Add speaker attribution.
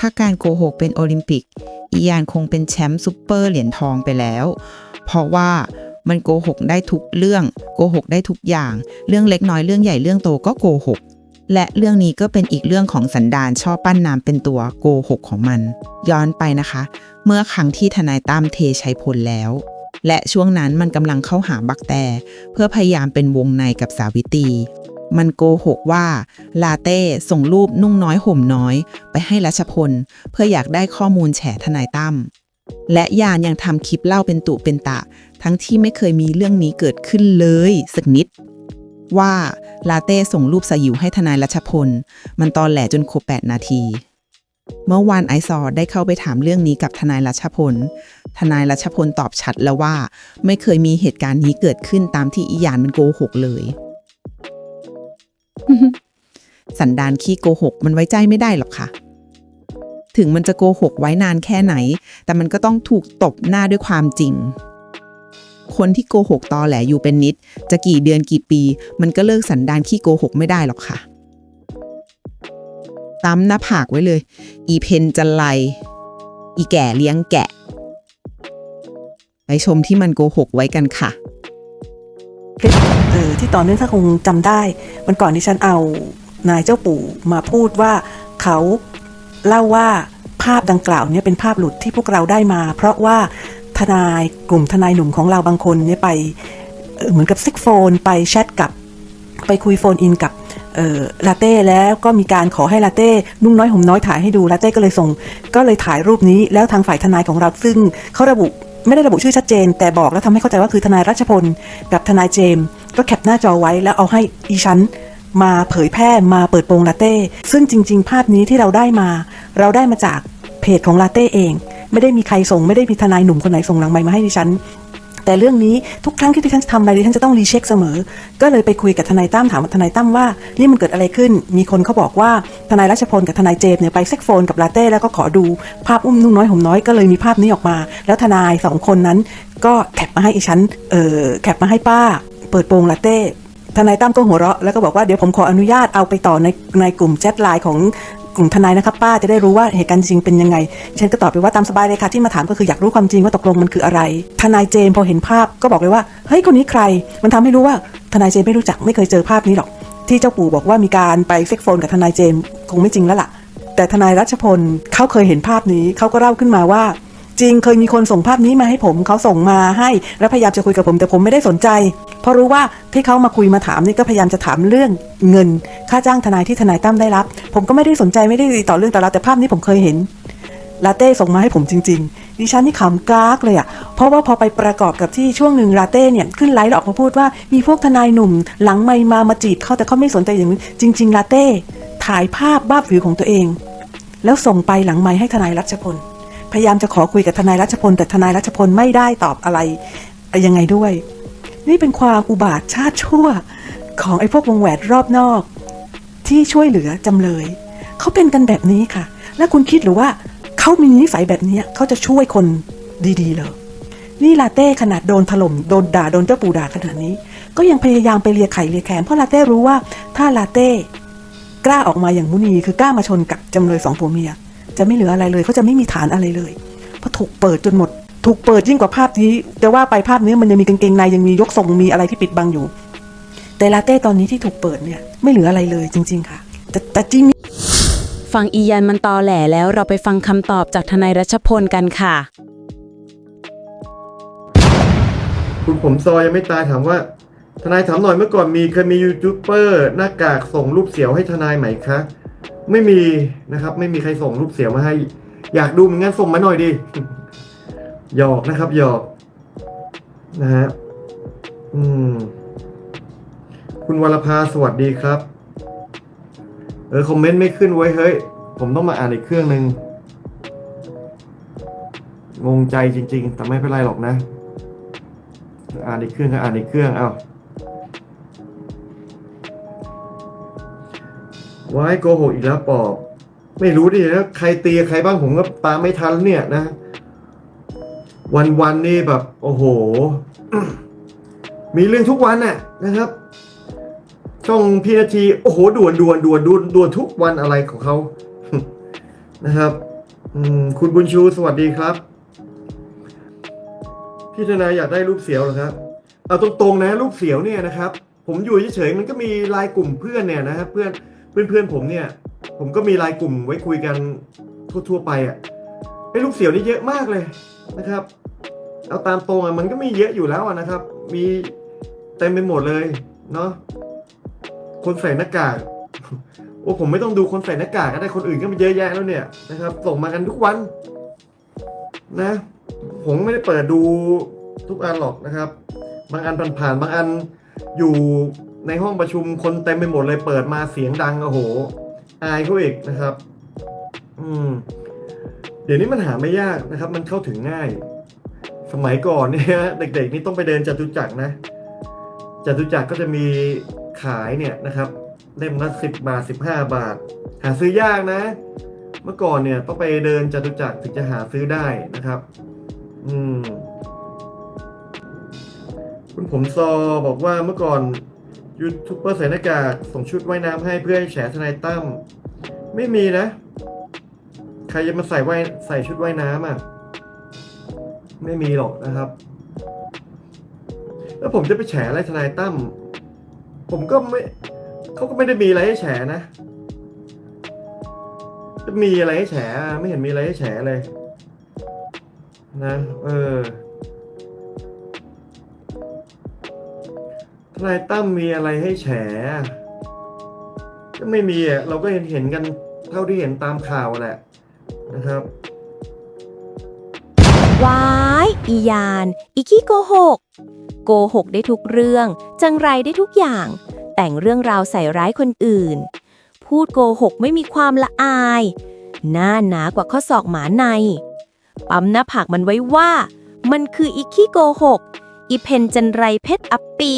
Speaker 1: ถ้าการโกหกเป็นโอลิมปิก อียานคงเป็นแชมป์ซูเปอร์เหรียญทองไปแล้ว เพราะว่ามันโกหกได้ทุกเรื่อง โกหกได้ทุกอย่าง เรื่องเล็กน้อยเรื่องใหญ่เรื่องโตก็โกหก และเรื่องนี้ก็เป็นอีกเรื่องของสันดานชอบปั้นน้ำเป็นตัวโกหกของมัน ย้อนไปนะคะ เมื่อครั้งที่ทนายตั้มเทชัยพลแล้ว และช่วงนั้นมันกำลังเข้าหาบักแต่ เพื่อพยายามเป็นวงในกับสาวิตรี มันโกหกว่าลาเต้ส่งรูปนุ่งน้อยห่มน้อย ไปให้รัชพล เพื่ออยากได้ข้อมูลแฉทนายตั้มและยานยังทำคลิปเล่าเป็นตุเป็นตะ ทั้งที่ไม่เคยมีเรื่องนี้เกิดขึ้นเลยสักนิด ว่าลาเต้ส่งรูปสยิวให้ทนายรัชพล มันตอนแหลจนครบ8นาที เมื่อวานไอซอได้เข้าไปถามเรื่องนี้กับทนายรัชพล ทนายรัชพลตอบชัดแล้วว่า ไม่เคยมีเหตุการณ์นี้เกิดขึ้นตามที่อียานมันโกหกเลย สันดานขี้โกหก มันไว้ใจไม่ได้หรอกค่ะ ถึงมันจะโกหกไว้นานแค่ไหน แต่มันก็ต้องถูกตบหน้าด้วยความจริง คนที่โกหกตอแหลอยู่เป็นนิด จะกี่เดือนกี่ปี มันก็เลิกสันดานขี้โกหกไม่ได้หรอกค่ะตั้มหน้าผากไว้เลย อีเพนจะไล อีแก่เลี้ยงแกะ ไปชมที่มันโกหกไว้กันค่ะ
Speaker 2: คลิปเออที่ต่อเนื่องถ้าคงจำได้วันก่อนที่ฉันเอา นายเจ้าปู่มาพูดว่าเขาเล่าว่าภาพดังกล่าวเนี่ยเป็นภาพหลุดที่พวกเราได้มา เพราะว่าทนายกลุ่มทนายหนุ่มของเราบางคนเนี่ยไปเหมือนกับซิกโฟน ไปแชทกับ ไปคุยโฟนอินกับลาเต้แล้วก็มีการขอให้ลาเต้นุ่งน้อยห่มน้อยถ่ายให้ดูลาเต้ก็เลยส่ง ก็เลยถ่ายรูปนี้แล้วทางฝ่ายทนายของเราซึ่งเขาระบุไม่ได้ระบุชื่อชัดเจน แต่บอกแล้วทำให้เข้าใจว่าคือทนายรัชพลกับทนายเจมส์ก็แคปหน้าจอไว้แล้วเอาให้อีชั้น มาเผยแพร่มาเปิดโปงลาเต้ ซึ่งจริง ๆ ภาพนี้ที่เราได้มา เราได้มาจากเพจของลาเต้เอง ไม่ได้มีใครส่งไม่ได้มีทนายหนุ่มคนไหนส่งหลังไมมาให้ดิฉันแต่เรื่องนี้ทุกครั้งที่ดิฉันทำอะไรดิฉันจะต้องรีเช็คเสมอ ก็เลยไปคุยกับทนายตั้มถามทนายตั้มว่านี่มันเกิดอะไรขึ้น มีคนเขาบอกว่าทนายรัชพลกับทนายเจมเนี่ยไปเซ็กโฟนกับลาเต้แล้วก็ขอดูภาพอุ้มนุ่งน้อยห่มน้อยก็เลยมีภาพนี้ออกมา แล้วทนายสองคนนั้นก็แคปมาให้อีฉันเออแคปมาให้ป้า เปิดโปงลาเต้ ทนายตั้มก็หัวเราะแล้วก็บอกว่าเดี๋ยวผมขออนุญาตเอาไปต่อในในกลุ่มแชทไลน์ของกลุ่มทนายนะครับป้าจะได้รู้ว่าเหตุการณ์จริงเป็นยังไงฉันก็ตอบไปว่าตามสบายเลยค่ะที่มาถามก็คืออยากรู้ความจริงว่าตกลงมันคืออะไร ทนายเจมพอเห็นภาพก็บอกเลยว่าเฮ้ยคนนี้ใคร มันทำให้รู้ว่าทนายเจมไม่รู้จักไม่เคยเจอภาพนี้หรอก ที่เจ้าปู่บอกว่ามีการไปเซ็กโฟนกับทนายเจมคงไม่จริงแล้วล่ะ แต่ทนายรัชพลเขาเคยเห็นภาพนี้เขาก็เล่าขึ้นมาว่า จริงเคยมีคนส่งภาพนี้มาให้ผมเขาส่งมาให้ แล้วพยายามจะคุยกับผมแต่ผมไม่ได้สนใจ เพราะรู้ว่าที่เขามาคุยมาถามนี่ก็พยายามจะถามเรื่องเงิน ค่าจ้างทนายที่ทนายตั้มได้รับ ผมก็ไม่ได้สนใจไม่ได้ติดต่อเรื่องแต่ละแต่ภาพนี้ผมเคยเห็นลาเต้ส่งมาให้ผมจริง ๆ ดิฉันนี่ขำกากเลยอะ่ะ เพราะว่าพอไปประกอบกับที่ช่วงหนึ่งลาเต้เนี่ยขึ้นไลฟ์ออกมาพูดว่ามีพวกทนายหนุ่ม หลังไม่มามาจีบเขาแต่เขาไม่สนใจอย่างนี้จริง ๆ ลาเต้ถ่ายภาพบ้าบวิวของตัวเอง แล้วส่งไปหลังไม้ให้ทนายรัชพล พยายามจะขอคุยกับทนายรัชพล แต่ทนายรัชพลไม่ได้ตอบอะไรยังไงด้วย นี่เป็นความอุบาทชาติชั่วของไอ้พวกวงแหวนรอบนอก ที่ช่วยเหลือจำเลยเขาเป็นกันแบบนี้ค่ะ แล้วคุณคิดหรือว่าเขามีนิสัยแบบนี้เขาจะช่วยคนดีๆเหรอนี่ลาเต้ขนาดโดนถล่มโดนด่าโดนเจ้าปู่ด่าขนาดนี้ ก็ยังพยายามไปเลียไข่เลียแขนเพราะลาเต้รู้ว่าถ้าลาเต้กล้าออกมาอย่างมุนีคือกล้ามาชนกับจำเลยสองผัวเมีย จะไม่เหลืออะไรเลยเขาจะไม่มีฐานอะไรเลยเพราะถูกเปิดจนหมด ถูกเปิดยิ่งกว่าภาพนี้แต่ว่าไปภาพนี้มันยังมีกางเกงในยังมียกทรงมีอะไรที่ปิดบังอยู่ แต่ลาเต้ตอนนี้ที่ถูกเปิดเนี่ยไม่เหลืออะไรเลยจริง ๆ ค่ะ แต่แต่จริง
Speaker 3: ฟังอียันมันตอแหลแล้วเราไปฟังคำตอบจากทนายรัชพลกันค่ะ
Speaker 4: คุณผมซอยยังไม่ตายถามว่า ทนายถามหน่อยเมื่อก่อนมีเคยมียูทูบเบอร์หน้ากากส่งรูปเสียวให้ทนายไหมคะ ไม่มีนะครับ ไม่มีใครส่งรูปเสียวมาให้ อยากดูเหมือนกันส่งมาหน่อยดิหยอกนะครับหยอกนะฮะอืม คุณวรภาสวัสดีครับ เออคอมเมนต์ไม่ขึ้นไว้เฮ้ย ผมต้องมาอ่านอีกเครื่องหนึ่งงงใจจริง ๆ แต่ไม่เป็นไรหรอกนะ อ่านอีกเครื่องก็อ่านอีกเครื่องเอาไว้โกหกอีกแล้วปอบ ไม่รู้ดินะใครตีใครบ้างผมก็ตามไม่ทันเนี่ยนะ วันวันๆนี่แบบ โอ้โห มีเรื่องทุกวันน่ะนะครับ ช่องพี่นาทีโอ้โหด่วนด่วนด่วนด่วนด่วนทุกวันอะไรของเขานะครับคุณบุญชูสวัสดีครับ พี่ทนายอยากได้รูปเสียวเหรอครับเอาตรงๆนะรูปเสียวเนี่ยนะครับ ผมอยู่เฉยๆมันก็มีไลายกลุ่มเพื่อนเนี่ยนะครับเพื่อน เพื่อนเพื่อนๆผมเนี่ย ผมก็มีไลายกลุ่มไว้คุยกันทั่วๆไปอะ่ะไอ้รูปเสียวนี่เยอะมากเลยนะครับเอาตามตรงอะมันก็มีเยอะอยู่แล้วะนะครับ มีเต็มไปหมดเลยเนาะคนใส่หน้ากากโอ้ผมไม่ต้องดูคนใส่หน้ากากก็ได้คนอื่นก็มีเยอะแยะแล้วเนี่ยนะครับส่งมากันทุกวัน นะ ผมไม่ได้เปิดดูทุกอันหรอกนะครับ บางอันผ่านๆบางอันอยู่ ในห้องประชุมคนเต็มไปหมดเลยเปิดมาเสียงดังโอ้โห อายเขาอีกนะครับ อืม เดี๋ยวนี้มันหาไม่ยากนะครับ มันเข้าถึงง่าย สมัยก่อนเนี่ยเด็กๆนี่ต้องไปเดินจตุจักรนะจตุจักรก็จะมีขายเนี่ยนะครับเล่มละสิบบาทสิบห้าบาท หาซื้อยากนะ เมื่อก่อนเนี่ยต้องไปเดินจตุจักรถึงจะหาซื้อได้นะครับ อืม คุณผมซอบอกว่าเมื่อก่อน ยูทูบเบอร์ใส่หน้ากากส่งชุดว่ายน้ำให้เพื่อให้แฉทนายตั้มไม่มีนะ ใครจะมาใส่ว่ายใส่ชุดว่ายน้ำอะ ไม่มีหรอกนะครับ แล้วผมจะไปแฉอะไรทนายตั้มผมก็ไม่เขาก็ไม่ได้มีอะไรให้แฉนะ จะมีอะไรให้แฉไม่เห็นมีอะไรให้แฉเลย นะ เออ นายตั้มมีอะไรให้แฉก็ไม่มีอะเราก็เห็นเห็นกันเท่าที่เห็นตามข่าวแหละนะครับ
Speaker 5: ว้ายอียาน อีขี้โกหก โกหกได้ทุกเรื่อง จังไรได้ทุกอย่าง แต่งเรื่องราวใส่ร้ายคนอื่น พูดโกหกไม่มีความละอาย หน้าหนากว่าข้อศอกหมาใน ปั๊มหน้าผากมันไว้ว่า มันคืออีขี้โกหก อีเพนจันไรเพชรอัปปี